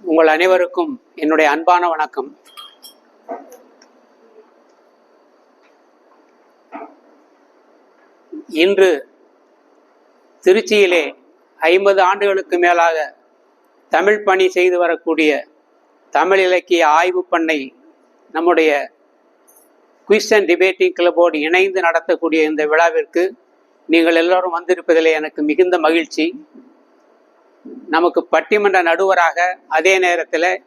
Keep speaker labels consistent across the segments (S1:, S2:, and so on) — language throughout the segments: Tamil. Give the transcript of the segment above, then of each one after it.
S1: உங்கள் அனைவருக்கும் என்னுடைய அன்பான வணக்கம். இன்று திருச்சியிலே ஐம்பது ஆண்டுகளுக்கு மேலாக தமிழ் பணி செய்து வரக்கூடிய தமிழ் இலக்கிய ஆய்வு பண்ணை நம்முடைய குவிஸ் அண்ட் டிபேட்டிங் கிளப்போடு இணைந்து நடத்தக்கூடிய இந்த விழாவிற்கு நீங்கள் எல்லோரும் வந்திருப்பதிலே எனக்கு மிகுந்த மகிழ்ச்சி. நமக்கு பட்டிமன்ற நடுவராக அதே நேரத்தில்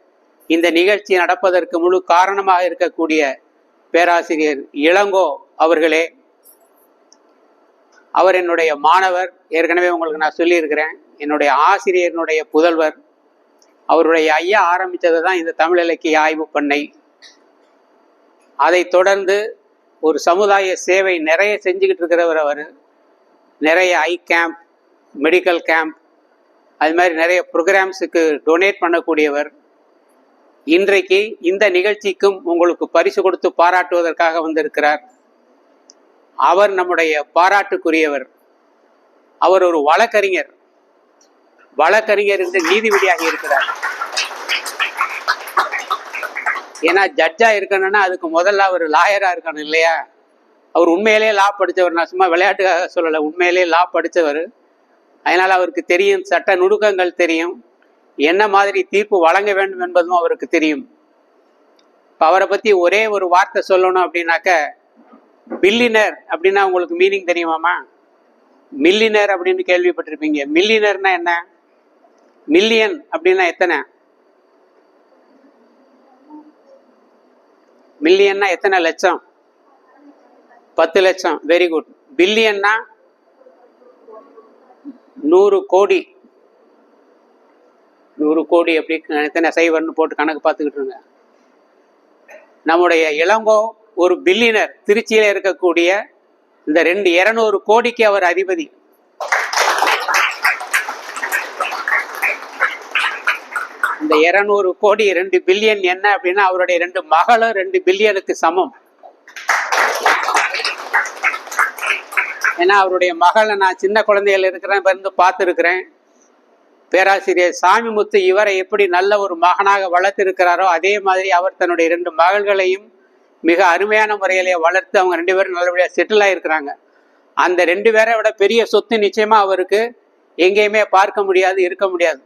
S1: இந்த நிகழ்ச்சி நடப்பதற்கு முழு காரணமாக இருக்கக்கூடிய பேராசிரியர் இளங்கோ அவர்களே அவர் என்னுடைய மாணவர் ஏற்கனவே உங்களுக்கு நான் சொல்லியிருக்கிறேன். என்னுடைய ஆசிரியரினுடைய புதல்வர். அவருடைய ஐயா ஆரம்பித்தது தான் இந்த தமிழ் இலக்கிய ஆய்வு பண்ணை. அதை தொடர்ந்து ஒரு சமுதாய சேவை நிறைய செஞ்சுக்கிட்டு இருக்கிறவர் அவர். நிறைய ஐ கேம்ப் மெடிக்கல் கேம்ப் அது மாதிரி நிறைய ப்ரோக்ராம்ஸுக்கு டொனேட் பண்ணக்கூடியவர் இன்றைக்கு இந்த நிகழ்ச்சிக்கும் உங்களுக்கு பரிசு கொடுத்து பாராட்டுவதற்காக வந்திருக்கிறார். அவர் நம்முடைய பாராட்டுக்குரியவர். அவர் ஒரு வழக்கறிஞர். வழக்கறிஞர் என்று நீதிபதியாக இருக்கிறார். ஏன்னா ஜட்ஜா இருக்கணும்னா அதுக்கு முதல்ல அவர் லாயரா இருக்கணும் இல்லையா? அவர் உண்மையிலேயே லா படித்தவர். நான் சும்மா விளையாட்டுக்காக சொல்லலை. உண்மையிலேயே லா படித்தவர். அதனால் அவருக்கு தெரியும் சட்ட நுணுக்கங்கள் தெரியும் என்ன மாதிரி தீர்ப்பு வழங்க வேண்டும் என்பதும் அவருக்கு தெரியும். இப்போ அவரை பற்றி ஒரே ஒரு வார்த்தை சொல்லணும் அப்படின்னாக்க பில்லினர் அப்படின்னா உங்களுக்கு மீனிங் தெரியுமாமா மில்லினர் அப்படின்னு கேள்விப்பட்டிருப்பீங்க. மில்லினர்னா என்ன? மில்லியன் அப்படின்னா எத்தனை? மில்லியன்னா எத்தனை லட்சம்? பத்து லட்சம். Very good. பில்லியன்னா நூறு கோடி. நூறு கோடி எப்படி எத்தனை சைவர்னு போட்டு கணக்கு பார்த்துக்கிட்டு இருங்க நம்முடைய இளங்கோ ஒரு பில்லியனர் திருச்சியில் இருக்கக்கூடிய இந்த ரெண்டு இரநூறு கோடிக்கு அவர் அதிபதி. இந்த இரநூறு கோடி ரெண்டு பில்லியன் என்ன அப்படின்னா அவருடைய ரெண்டு மகளும் ரெண்டு பில்லியனுக்கு சமம். ஏன்னா அவருடைய மகளை நான் சின்ன குழந்தைகள் இருக்கிறேன் இருந்து பார்த்துருக்கிறேன். பேராசிரியர் சாமிமுத்து இவரை எப்படி நல்ல ஒரு மகனாக வளர்த்திருக்கிறாரோ அதே மாதிரி அவர் தன்னுடைய இரண்டு மகள்களையும் மிக அருமையான முறையிலே வளர்த்து அவங்க ரெண்டு பேரும் நல்லபடியாக செட்டில் ஆகிருக்கிறாங்க அந்த ரெண்டு பேரை விட பெரிய சொத்து நிச்சயமாக அவருக்கு எங்கேயுமே பார்க்க முடியாது இருக்க முடியாது.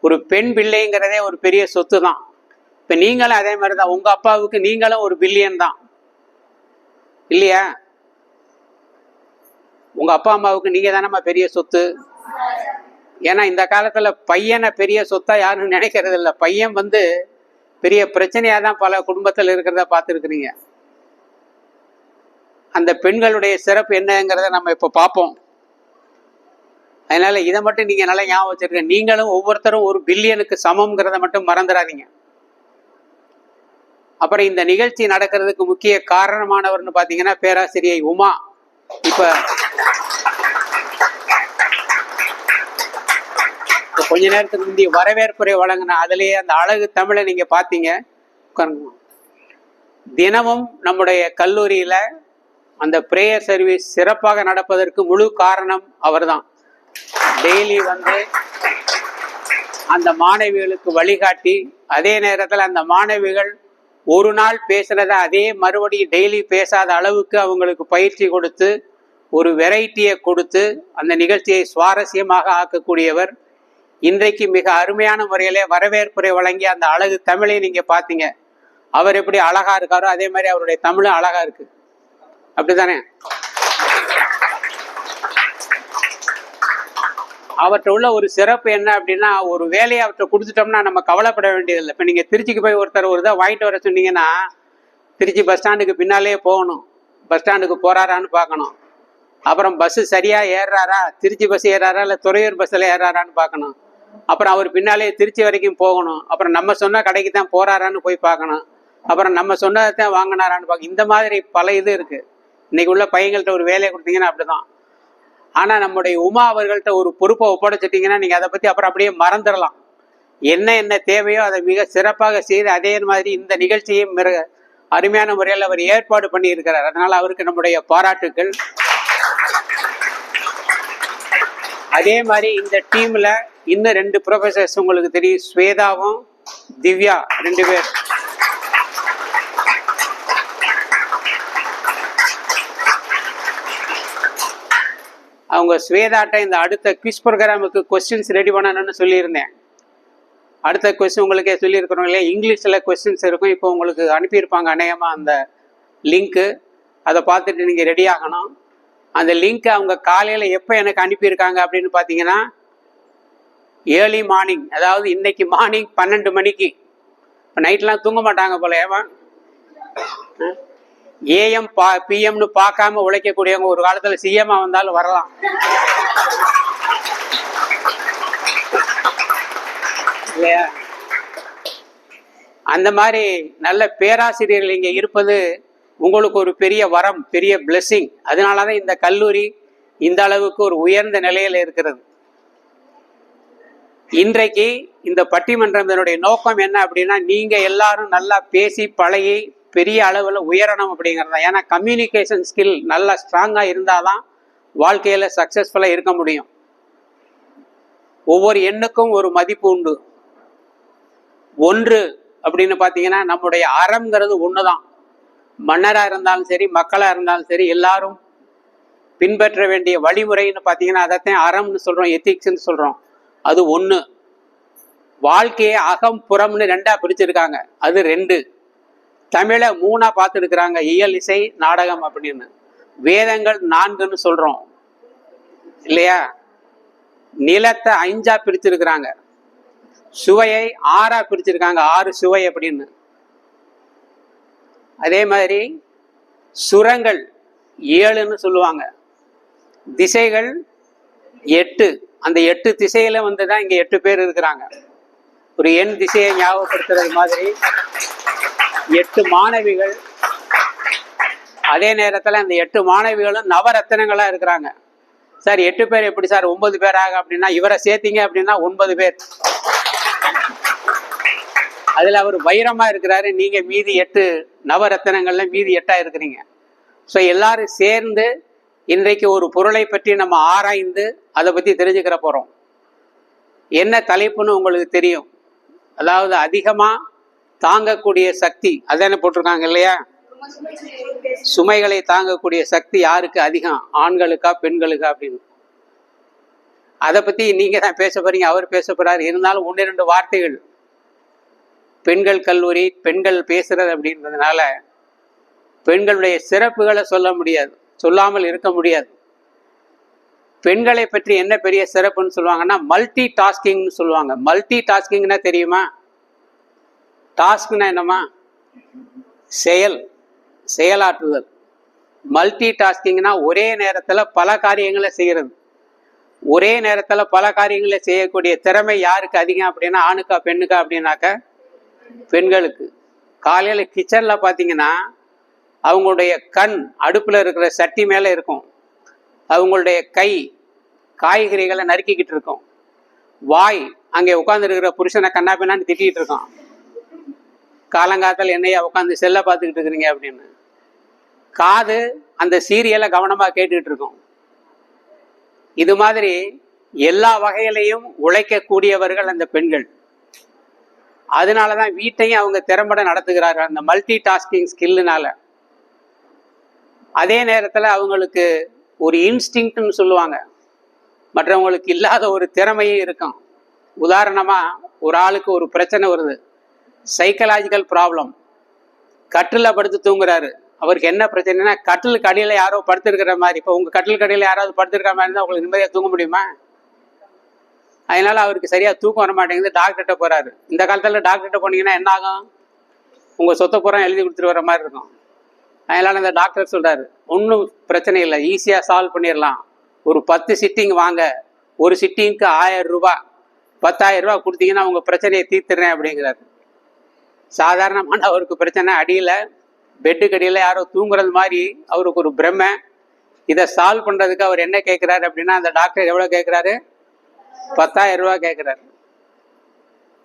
S1: ஒரு பெண் பிள்ளைங்கிறதே ஒரு பெரிய சொத்து தான் இப்போ நீங்களும் அதே மாதிரி தான் உங்கள் அப்பாவுக்கு நீங்களும் ஒரு பில்லியன் தான். இல்லையா? உங்கள் அப்பா அம்மாவுக்கு நீங்கள் தானம்மா பெரிய சொத்து? ஏன்னா இந்த காலத்தில் பையனை பெரிய சொத்தா யாரும் நினைக்கிறது இல்லை. பையன் வந்து பெரிய பிரச்சனையாக தான் பல குடும்பத்தில் இருக்கிறத பார்த்துருக்குறீங்க. அந்த பெண்களுடைய சிறப்பு என்னங்கிறத நம்ம இப்போ பார்ப்போம். அதனால இதை மட்டும் நீங்க நல்லா ஞாபகம் வச்சிருக்க நீங்களும் ஒவ்வொருத்தரும் ஒரு பில்லியனுக்கு சமம்ங்கிறத மட்டும் மறந்துடாதீங்க. அப்புறம் இந்த நிகழ்ச்சி நடக்கிறதுக்கு முக்கிய காரணமானவர்னு பார்த்தீங்கன்னா பேராசிரியை உமா. இப்போ கொஞ்ச நேரத்துக்கு முந்தைய வரவேற்புரை வழங்கின அதுலேயே அந்த அழகு தமிழை நீங்க பாத்தீங்க தினமும் நம்முடைய கல்லூரியில அந்த ப்ரேயர் சர்வீஸ் சிறப்பாக நடப்பதற்கு முழு காரணம் அவர்தான். டெய்லி வந்து அந்த மாணவிகளுக்கு வழிகாட்டி அதே நேரத்தில் அந்த மாணவிகள் ஒரு நாள் பேசுனதை அதே மறுபடியும் டெய்லி பேசாத அளவுக்கு அவங்களுக்கு பயிற்சி கொடுத்து ஒரு வெரைட்டியை கொடுத்து அந்த நிகழ்ச்சியை சுவாரஸ்யமாக ஆக்கக்கூடியவர். இன்றைக்கு மிக அருமையான முறையிலே வரவேற்புரை வழங்கி அந்த அழகு தமிழை நீங்கள் பார்த்தீங்க. அவர் எப்படி அழகாக இருக்காரோ அதே மாதிரி அவருடைய தமிழும் இருக்குது அப்படி தானே அவற்ற உள்ள ஒரு சிறப்பு என்ன அப்படின்னா ஒரு வேலையை அவர்கிட்ட கொடுத்துட்டோம்னா நம்ம கவலைப்பட வேண்டியதில்லை. இப்போ நீங்கள் திருச்சிக்கு போய் ஒருத்தர் ஒரு இதை வாங்கிட்டு வர சொன்னீங்கன்னா திருச்சி பஸ் ஸ்டாண்டுக்கு பின்னாலே போகணும். பஸ் ஸ்டாண்டுக்கு போகிறாரான்னு பார்க்கணும். அப்புறம் பஸ்ஸு சரியாக ஏறுறாரா? திருச்சி பஸ் ஏறாரா இல்லை துறையூர் பஸ்ஸில் ஏறாரான்னு பார்க்கணும். அப்புறம் அவர் பின்னாலே திருச்சி வரைக்கும் போகணும். அப்புறம் நம்ம சொன்ன கடைக்கு தான் போகிறாரான்னு போய் பார்க்கணும். அப்புறம் நம்ம சொன்னதை தான் வாங்கினாரான்னு பார்க்க இந்த மாதிரி பல இது இருக்குது இன்னைக்கு உள்ள பையங்கள்ட்ட ஒரு வேலையை கொடுத்தீங்கன்னா அப்படிதான். ஆனா நம்முடைய உமா அவர்கள்ட்ட ஒரு பொறுப்பை ஒப்படைச்சிட்டிங்கன்னா நீங்க அதை பத்தி அப்புறம் அப்படியே மறந்துடலாம். என்ன என்ன தேவையோ அதை மிக சிறப்பாக செய்து அதே மாதிரி இந்த நிகழ்ச்சியும் மிக அருமையான முறையில் அவர் ஏற்பாடு பண்ணியிருக்கிறார். அதனால் அதனால அவருக்கு நம்முடைய பாராட்டுக்கள். அதே மாதிரி இந்த டீம்ல இன்னும் ரெண்டு ப்ரொஃபசர்ஸ் உங்களுக்கு தெரியும். ஸ்வேதாவும் திவ்யா ரெண்டு பேர். அவங்க ஸ்வேதாட்ட இந்த அடுத்த குவிஸ் ப்ரோக்ராமுக்கு கொஸ்டின்ஸ் ரெடி பண்ணணும்னு சொல்லியிருந்தேன். அடுத்த கொஸ்டின் உங்களுக்கே சொல்லியிருக்கிறோம் இல்லையா? இங்கிலீஷில் கொஸ்டின்ஸ் இருக்கும். இப்போ உங்களுக்கு அனுப்பியிருப்பாங்க அநேகமாக அந்த லிங்க்கு அதை பார்த்துட்டு நீங்கள் ரெடி ஆகணும். அந்த லிங்க்கை அவங்க காலையில் எப்போ எனக்கு அனுப்பியிருக்காங்க அப்படின்னு பார்த்தீங்கன்னா ஏர்லி மார்னிங் அதாவது இன்னைக்கு மார்னிங் பன்னெண்டு மணிக்கு. இப்போ நைட்லாம் தூங்க மாட்டாங்க போல ஏமா? ஏஎம் பா பிஎம்னு பார்க்காம உழைக்கக்கூடியவங்க ஒரு காலத்தில் சிஎம்மா வந்தாலும் வரலாம். இல்லையா? அந்த மாதிரி நல்ல பேராசிரியர்கள் இங்கே இருப்பது உங்களுக்கு ஒரு பெரிய வரம் பெரிய பிளெஸ்ஸிங் அதனால தான் இந்த கல்லூரி இந்த அளவுக்கு ஒரு உயர்ந்த நிலையில் இருக்கிறது. இன்றைக்கு இந்த பட்டிமன்றம் இதனுடைய நோக்கம் என்ன அப்படின்னா நீங்கள் எல்லாரும் நல்லா பேசி பழகி பெரிய அளவில் உயரணும் அப்படிங்கிறது. தான் ஏன்னா கம்யூனிகேஷன் ஸ்கில் நல்லா ஸ்ட்ராங்காக இருந்தால் தான் வாழ்க்கையில் சக்ஸஸ்ஃபுல்லாக இருக்க முடியும். ஒவ்வொரு எண்ணுக்கும் ஒரு மதிப்பு உண்டு. ஒன்று அப்படின்னு பார்த்தீங்கன்னா நம்முடைய அறம்ங்கிறது ஒன்று தான் மன்னராக இருந்தாலும் சரி மக்களாக இருந்தாலும் சரி எல்லாரும் பின்பற்ற வேண்டிய வழிமுறைன்னு பார்த்தீங்கன்னா அதைத்தான் அறம்னு சொல்கிறோம் எத்திக்ஸ்ன்னு சொல்கிறோம் அது ஒன்று வாழ்க்கையை அகம் புறம்னு ரெண்டாக பிரிச்சிருக்காங்க. அது ரெண்டு. தமிழை மூணா பார்த்துருக்குறாங்க. இயல் இசை நாடகம் அப்படின்னு. வேதங்கள் நான்குன்னு சொல்றோம். இல்லையா? நிலத்தை அஞ்சா பிரிச்சிருக்கிறாங்க. சுவையை ஆறா பிரிச்சிருக்காங்க. ஆறு சுவை அப்படின்னு. அதே மாதிரி சுரங்கள் ஏழுன்னு சொல்லுவாங்க. திசைகள் எட்டு. அந்த எட்டு திசையில வந்து தான் இங்க எட்டு பேர் இருக்கிறாங்க. ஒரு எண் திசையை ஞாபகப்படுத்துறது மாதிரி எட்டு மாணவிகள். அதே நேரத்தில் அந்த எட்டு மாணவிகளும் நவரத்தினங்களா இருக்கிறாங்க. சார் எட்டு பேர் எப்படி சார்? ஒன்பது பேர் அப்படின்னா இவரை சேர்த்தீங்க அப்படின்னா ஒன்பது பேர். அதுல அவர் வைரமா இருக்கிறாரு. நீங்க மீதி எட்டு நவரத்தினங்கள்ல மீதி எட்டா இருக்கிறீங்க. ஸோ எல்லாரும் சேர்ந்து இன்றைக்கு ஒரு பொருளை பற்றி நம்ம ஆராய்ந்து அதை பத்தி தெரிஞ்சுக்கிற போறோம். என்ன தலைப்புன்னு உங்களுக்கு தெரியும். அதாவது அதிகமா தாங்கக்கூடிய சக்தி அதான போட்டிருக்காங்க இல்லையா? சுமைகளை தாங்கக்கூடிய சக்தி யாருக்கு அதிகம்? ஆண்களுக்கா பெண்களுக்கா அப்படின்னு. அதை பத்தி நீங்க தான் பேச போறீங்க அவர் பேச போறாரு. இருந்தாலும் ஒன்று ரெண்டு வார்த்தைகள். பெண்கள் கல்லூரி பெண்கள் பேசுறது அப்படின்றதுனால பெண்களுடைய சிறப்புகளை சொல்ல முடியாது சொல்லாமல் இருக்க முடியாது. பெண்களை பற்றி என்ன பெரிய சிறப்புன்னு சொல்லுவாங்கன்னா மல்டி டாஸ்கிங்னு சொல்லுவாங்க. மல்டி டாஸ்கிங்னா தெரியுமா? டாஸ்க்னா என்னம்மா? செயல் செயலாற்றுதல். மல்டி டாஸ்கிங்னா ஒரே நேரத்தில் பல காரியங்களை செய்கிறது ஒரே நேரத்தில் பல காரியங்களை செய்யக்கூடிய திறமை யாருக்கு அதிகம் அப்படின்னா ஆணுக்கா பெண்ணுக்கா அப்படின்னாக்க பெண்களுக்கு. காலையில் கிச்சனில் பார்த்தீங்கன்னா அவங்களுடைய கண் அடுப்பில் இருக்கிற சட்டி மேலே இருக்கும். அவங்களுடைய கை காய்கறிகளை நறுக்கிக்கிட்டு இருக்கும். வாய் அங்கே உட்காந்துருக்கிற புருஷனை கண்ணா பின்னான்னு திட்டிகிட்டு இருக்கான். காலங்காத்தால் என்னையா உட்காந்து செல்லை பார்த்துக்கிட்டு இருக்கிறீங்க அப்படின்னு. காது அந்த சீரியலை கவனமாக கேட்டுக்கிட்டு இருக்கும். இது மாதிரி எல்லா வகையிலையும் உழைக்கக்கூடியவர்கள் அந்த பெண்கள். அதனால தான் வீட்டையும் அவங்க திறம்பட நடத்துகிறார்கள். அந்த மல்டி டாஸ்கிங் ஸ்கில்லுனால அதே நேரத்தில் அவங்களுக்கு ஒரு இன்ஸ்டிங்க்ட்னு சொல்லுவாங்க. மற்றவங்களுக்கு இல்லாத ஒரு திறமையும் இருக்கும். உதாரணமாக ஒரு ஆளுக்கு ஒரு பிரச்சனை வருது. சைக்கலாஜிக்கல் ப்ராப்ளம் கட்டில் படுத்து தூங்குறாரு. அவருக்கு என்ன பிரச்சனைனா கட்டிலுக்கு அடியில் யாரோ படுத்திருக்கிற மாதிரி இப்போ உங்கள் கட்டிலுக்கு அடியில் யாராவது படுத்திருக்கிற மாதிரி இருந்தால் உங்களுக்கு நிம்மதியாக தூங்க முடியுமா? அதனால அவருக்கு சரியாக தூக்கம் வர மாட்டேங்குது டாக்டர்கிட்ட போகிறாரு இந்த காலத்தில் டாக்டர்கிட்ட போனீங்கன்னா என்ன ஆகும்? உங்கள் சொத்தை பூரா எழுதி கொடுத்துட்டு வர மாதிரி இருக்கும். அதனால அந்த டாக்டர் சொல்கிறாரு ஒன்றும் பிரச்சனை இல்லை. ஈஸியாக சால்வ் பண்ணிடலாம் ஒரு பத்து சிட்டிங் வாங்க. ஒரு சிட்டிங்க்கு ஆயிரம் ரூபா பத்தாயிரம் ரூபா கொடுத்தீங்கன்னா உங்கள் பிரச்சனையை தீர்த்துறேன் அப்படிங்கிறாரு. சாதாரணமான அவருக்கு பிரச்சனை அடியில் பெட்டுக்கு அடியில் யாரோ தூங்குறது மாதிரி அவருக்கு ஒரு பிரமை. இதை சால்வ் பண்ணுறதுக்கு அவர் என்ன கேட்குறாரு அப்படின்னா அந்த டாக்டர் எவ்வளோ கேட்குறாரு? பத்தாயிரம் ரூபா கேட்குறாரு.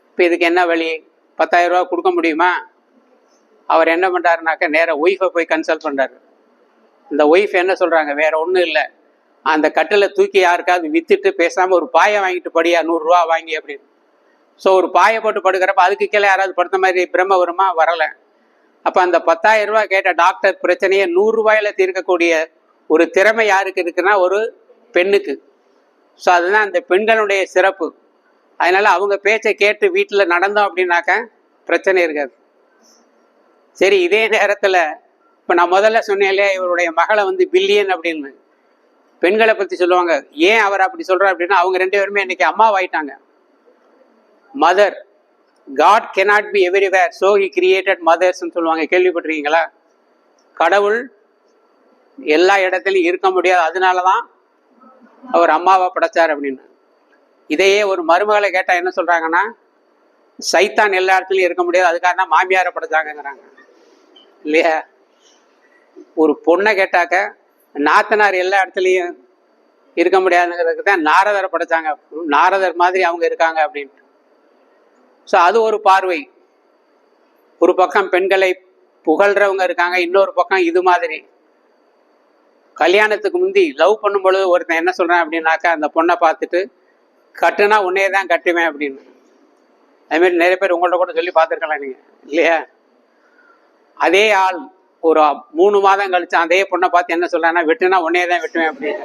S1: இப்போ இதுக்கு என்ன வழி? பத்தாயிரம் ரூபா கொடுக்க முடியுமா? அவர் என்ன பண்ணுறாருனாக்கா நேராக ஒய்ஃபை போய் கன்சல்ட் பண்ணுறாரு இந்த ஒய்ஃப் என்ன சொல்கிறாங்க வேற ஒன்றும் இல்லை. அந்த கட்டில் தூக்கி யாருக்காவது வித்துட்டு பேசாமல் ஒரு பாயை வாங்கிட்டு படியா நூறுரூவா வாங்கி அப்படின்னு. ஸோ ஒரு பாயை போட்டு படுக்கிறப்ப அதுக்கு கீழே யாராவது படுத்த மாதிரி பிரம்ம வருமா? வரலை. அப்போ அந்த பத்தாயிரம் ரூபாய் கேட்ட டாக்டர் பிரச்சனையை நூறுரூவாயில் தீர்க்கக்கூடிய ஒரு திறமை யாருக்கு இருக்குன்னா ஒரு பெண்ணுக்கு. ஸோ அதுதான் அந்த பெண்களுடைய சிறப்பு. அதனால் அவங்க பேச்சை கேட்டு வீட்டில் நடந்தோம் அப்படின்னாக்க பிரச்சனை இருக்காது. சரி இதே நேரத்தில் இப்போ நான் முதல்ல சொன்னேன் இல்லையா இவருடைய மகளை வந்து பில்லியன் அப்படின்னு. பெண்களை பற்றி சொல்லுவாங்க ஏன் அவர் அப்படி சொல்கிறார் அப்படின்னா அவங்க ரெண்டு பேருமே இன்னைக்கு அம்மாவாயிட்டாங்க. Mother God cannot be everywhere so he created மதர்ஸ்னு சொல்லுவாங்க. கேள்விப்பட்டிருக்கீங்களா? கடவுள் எல்லா இடத்துலையும் இருக்க முடியாது. அதனால தான் அவர் அம்மாவை படைச்சார் அப்படின்னு. இதையே ஒரு மருமகளை கேட்டால் என்ன சொல்கிறாங்கன்னா சைத்தான் எல்லா இடத்துலையும் இருக்க முடியாது. அதுக்காக தான் மாமியாரை படைச்சாங்கங்கிறாங்க. இல்லையா? ஒரு பொண்ணை கேட்டாக்க நாத்தனார் எல்லா இடத்துலையும் இருக்க முடியாதுங்கிறதுக்கு தான் நாரதரை படைச்சாங்க. நாரதர் மாதிரி அவங்க இருக்காங்க அப்படின்ட்டு. ஸோ அது ஒரு பார்வை. ஒரு பக்கம் பெண்களை புகழ்றவங்க இருக்காங்க இன்னொரு பக்கம் இது மாதிரி. கல்யாணத்துக்கு முந்தி லவ் பண்ணும் பொழுது ஒருத்தன் என்ன சொல்கிறான் அப்படின்னாக்கா அந்த பொண்ணை பார்த்துட்டு கட்டுனா உன்னையே தான் கட்டுவேன் அப்படின்னு. அதுமாரி நிறைய பேர் உங்கள்ட்ட கூட சொல்லி பார்த்துருக்கலாம் நீங்கள் இல்லையா? அதே ஆள் ஒரு மூணு மாதம் கழிச்சு அதே பொண்ணை பார்த்து என்ன சொல்றான்னா வெட்டுனா உன்னையே தான் வெட்டுவேன் அப்படின்னு.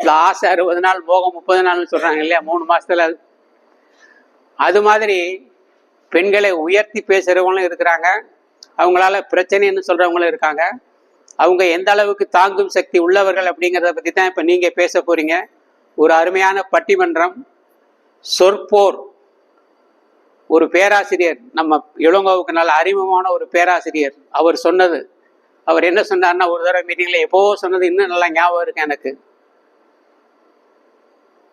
S1: இல்ல ஆசை அறுபது நாள் போகம் முப்பது நாள்னு சொல்றாங்க இல்லையா? மூணு மாசத்துல அது மாதிரி பெண்களை உயர்த்தி பேசுகிறவங்களும் இருக்கிறாங்க. அவங்களால பிரச்சனைன்னு சொல்கிறவங்களும் இருக்காங்க. அவங்க எந்த அளவுக்கு தாங்கும் சக்தி உள்ளவர்கள் அப்படிங்கிறத பற்றி தான் இப்போ நீங்கள் பேச போகிறீங்க ஒரு அருமையான பட்டிமன்றம் சொற்போர் ஒரு பேராசிரியர் நம்ம இளங்கோவுக்கு நல்ல அறிமுகமான ஒரு பேராசிரியர் அவர் சொன்னது. அவர் என்ன சொன்னார்னா ஒரு தடவை மீட்டிங்ல எப்போ சொன்னது இன்னும் நல்லா ஞாபகம் இருக்கு எனக்கு.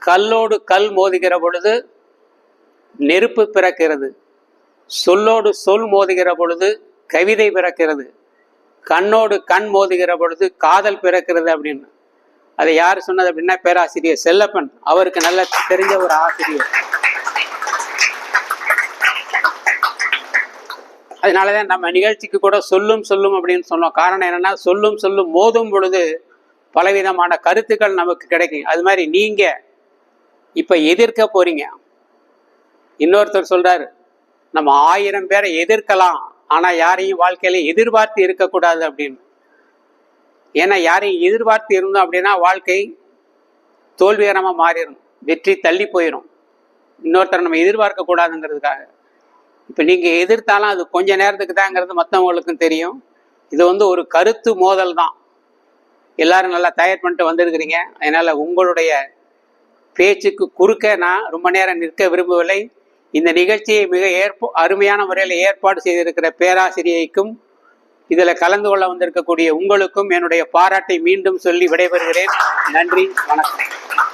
S1: கல்லோடு கல் மோதுகிற பொழுது நெருப்பு பிறக்கிறது. சொல்லோடு சொல் மோதுகிற பொழுது கவிதை பிறக்கிறது. கண்ணோடு கண் மோதுகிற பொழுது காதல் பிறக்கிறது அப்படின்னு. அதை யார் சொன்னது அப்படின்னா பேராசிரியர் செல்லப்பன். அவருக்கு நல்ல தெரிஞ்ச ஒரு ஆசிரியர். அதனாலதான் நம்ம நிகழ்ச்சிக்கு கூட சொல்லும் சொல்லும் அப்படின்னு சொன்னோம். காரணம் என்னன்னா சொல்லும் சொல்லும் மோதும் பொழுது பலவிதமான கருத்துக்கள் நமக்கு கிடைக்கும். அது மாதிரி நீங்க இப்ப எதிர்க்க போறீங்க. இன்னொருத்தர் சொல்றாரு நம்ம ஆயிரம் பேரை எதிர்க்கலாம் ஆனா யாரையும் வாழ்க்கையில எதிர்பார்த்து இருக்கக்கூடாது அப்படின்னு. ஏன்னா யாரையும் எதிர்பார்த்து இருந்தோம் அப்படின்னா வாழ்க்கை தோல்விகரமா மாறிடும் வெற்றி தள்ளி போயிடும். இன்னொருத்தரை நம்ம எதிர்பார்க்க கூடாதுங்கிறதுக்காக. இப்போ நீங்க எதிர்த்தாலும் அது கொஞ்ச நேரத்துக்கு தாங்கிறது மற்றவங்களுக்கும் தெரியும். இது வந்து ஒரு கருத்து மோதல் தான். எல்லாரும் நல்லா தயார் பண்ணிட்டு வந்திருக்கிறீங்க. அதனால உங்களுடைய பேச்சுக்கு குறுக்க நான் ரொம்ப நேரம் நிற்க விரும்பவில்லை. இந்த நிகழ்ச்சியை மிக ஏற்ப அருமையான முறையில் ஏற்பாடு செய்திருக்கிற பேராசிரியைக்கும் இதில் கலந்து கொள்ள வந்திருக்கக்கூடிய உங்களுக்கும் என்னுடைய பாராட்டை மீண்டும் சொல்லி விடைபெறுகிறேன். நன்றி வணக்கம்.